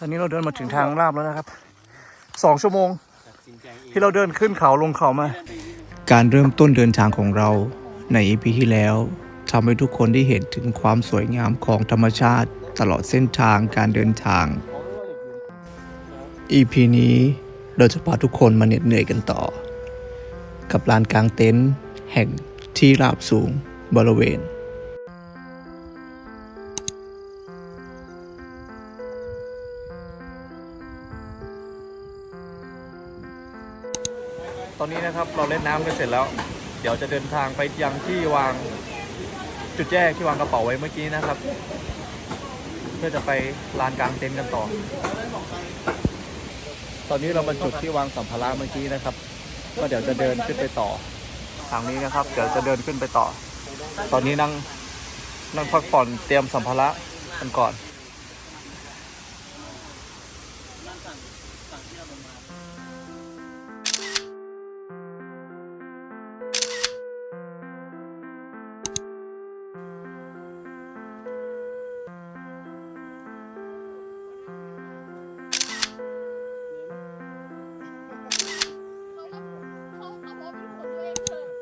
ตอนนี้เราเดินมาถึงทางลาบแล้วนะครับสองชั่วโมง ที่เราเดินขึ้นเขาลงเขามา การเริ่มต้นเดินทางของเราใน EP ที่แล้วทำให้ทุกคนได้เห็นถึงความสวยงามของธรรมชาติตลอดเส้นทางการเดินทาง EP นี้เราจะพาทุกคนมาเหน็ดเหนื่อยกันต่อ กับลานกลางเต็นท์แห่งที่ราบสูงบริเวณ ตอนนี้นะครับเราเล่นน้ำกันเสร็จแล้ว เดี๋ยวจะเดินทางไปยังที่วางจุดแยกที่วางกระเป๋าไว้เมื่อกี้นะครับ เพื่อจะไปลานกลางเต็นท์กันต่อ ตอนนี้เรามาจุดที่วางสัมภาระเมื่อกี้นะครับ ก็เดี๋ยวจะเดินขึ้นไปต่อ ทางนี้นะครับ เดี๋ยวจะเดินขึ้นไปต่อ ตอนนี้นั่งนั่งพักผ่อนเตรียมสัมภาระกันก่อน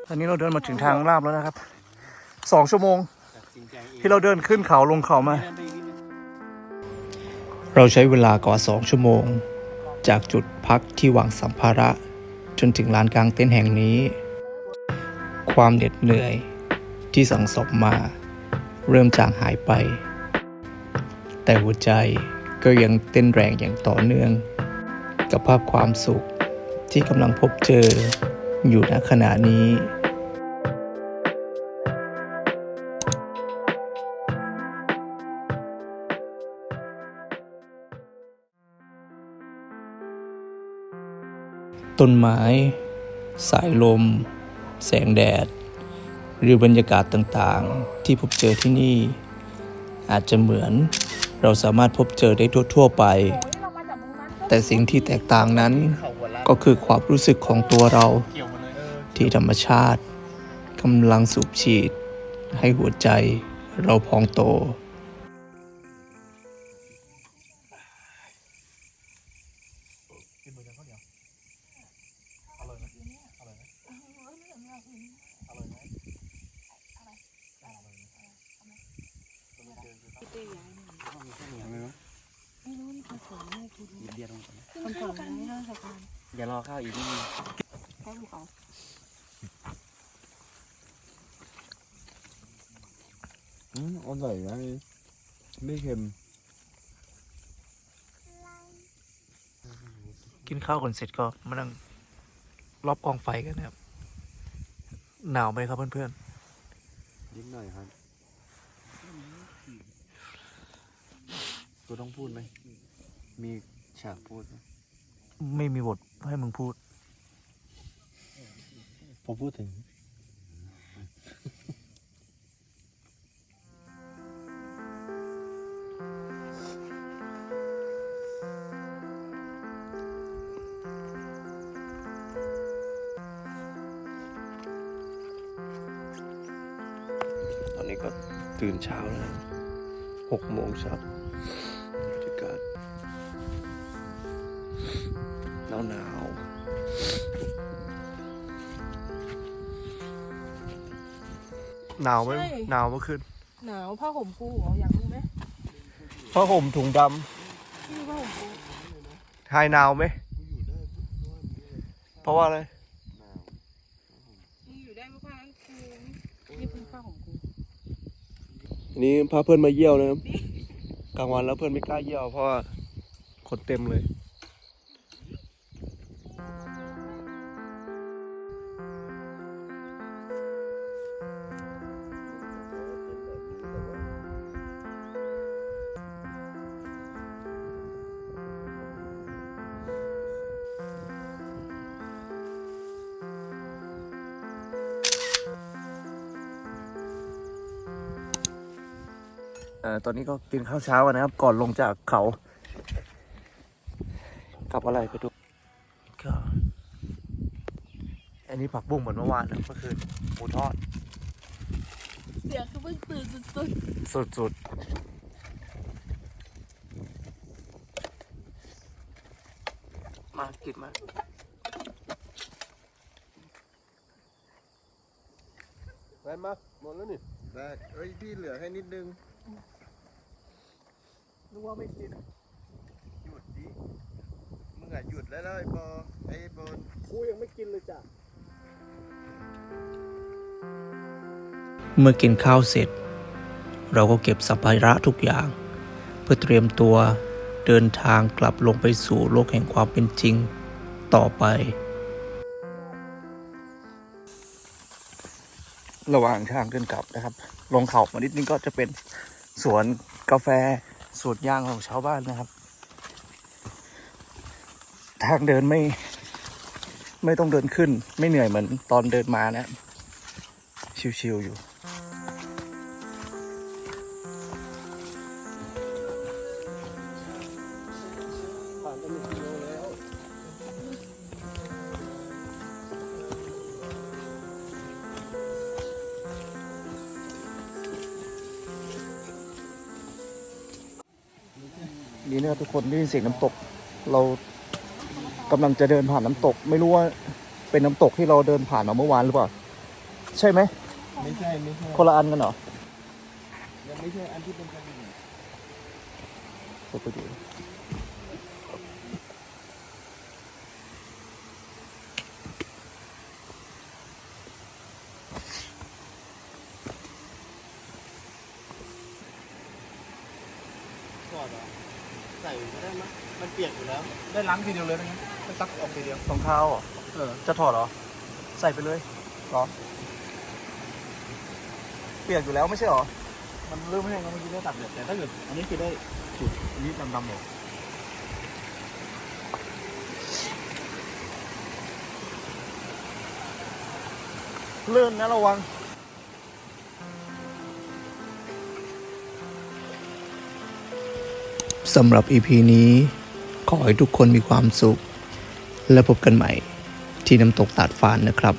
ตอนนี้เราเดินมาถึงทางลาบแล้วนะครับ สองชั่วโมง ที่เราเดินขึ้นเขาลงเขามา เราใช้เวลากว่าสองชั่วโมง จากจุดพักที่วางสัมภาระ จนถึงลานกลางเต็นท์แห่งนี้ ความเหน็ดเหนื่อยที่สังสมมา เริ่มจางหายไป แต่หัวใจก็ยังเต้นแรงอย่างต่อเนื่อง กับภาพความสุขที่กำลังพบเจออยู่ณขณะนี้ ต้นไม้ สายลม แสงแดด หรือบรรยากาศต่างๆ ที่พบเจอที่นี่ อาจจะเหมือนเราสามารถพบเจอได้ทั่วๆไป แต่สิ่งที่แตกต่างนั้นก็คือความรู้สึกของตัวเรา ที่ธรรมชาติกำลังสูบฉีด ให้หัวใจเราพองโต คำถามนี้น่าสะพานเดี๋ยวรอข้าวอีกนิดนึงแค่ภูเขาอืมอร่อยนะไม่เค็ม กินข้าวก่อนเสร็จก็มานั่งรอบกองไฟกันนะครับ หนาวไหมครับเพื่อนนิดหน่อยครับ ตัวต้องพูดไหม มีฉากพูดไหมๆ ไม่มีบทให้มึงพูดพอพูดถึง ตอนนี้ก็ตื่นเช้าแล้วหกโมงเช้าาวหนาวๆหนาวไหมหนาวเมื่อคืนหนาวผ้าห่มกูเหรออยากรู้ไหมผ้าห่มถุงดนี่ผ้าห่มกูำทายหนาวไหมเพราะว่าอะไรมึงอยู่ได้เพราะผ้านั้นกูนี่เพิ่งผ้าห่มกูอันนี้พาเพื่อนมาเยี่ยวนะครับกลางวันแล้วเพื่อนไม่กล้าเยี่ยวเพราะว่าคนเต็มเลย อ่อตอนนี้ก็กินข้าวเช้ากันนะครับ ก่อนลงจากเขา กับอะไรไปดูก็อันนี้ผักบุ้งเหมือนเมื่อวานนะเมื่อคืนหมูทอด เสียงคือเพิ่งตื่นสุดสุดมากินมาแฟนมาหมดแล้วนี่ได้เอ้ยพี่เหลือให้นิดนึง นึกว่าไม่กิน หยุดดิมึงอะหยุดแล้วนะไอ้บอไอ้บอลกูยังไม่กินเลยจ้ะ เมื่อกินข้าวเสร็จ เราก็เก็บสัมภาระทุกอย่าง เพื่อเตรียมตัวเดินทางกลับลงไปสู่โลกแห่งความเป็นจริงต่อไป ระหว่างทางเดินกลับนะครับ ลงเขามานิดนึงก็จะเป็นสวนกาแฟ สวนยางของชาวบ้านนะครับ ทางเดินไม่ ไม่ต้องเดินขึ้น ไม่เหนื่อยเหมือนตอนเดินมานะ ชิวๆอยู่ นี่นะครับทุกคนได้ยินเสียงน้ำตก เรากำลังจะเดินผ่านน้ำตก ไม่รู้ว่าเป็นน้ำตกที่เราเดินผ่านมาเมื่อวานหรือเปล่า ใช่ไหมไม่ใช่ไม่ใช่คนละอันกันเหรอยังไม่ใช่อันที่เป็นกระดิ่งเดี๋ยวไปดูถอดเหรอ ใส่ก็ได้มั้ยมันเปียกอยู่แล้ว ได้ล้างทีเดียวเลยนะไม่ซักออกทีเดียวรองเท้าเหรอเออจะถอดเหรอ ใส่ไปเลยเหรอ เปียกอยู่แล้วไม่ใช่เหรอ มันเริ่มแห้งแล้วเมื่อกี้ได้ตัดเด็ดแต่ถ้าเกิดอันนี้คือได้จุดอันนี้ดำๆหมดเลื่อนนะระวัง สำหรับ EP นี้ ขอให้ทุกคนมีความสุข และพบกันใหม่ที่น้ำตกตาดฟานนะครับ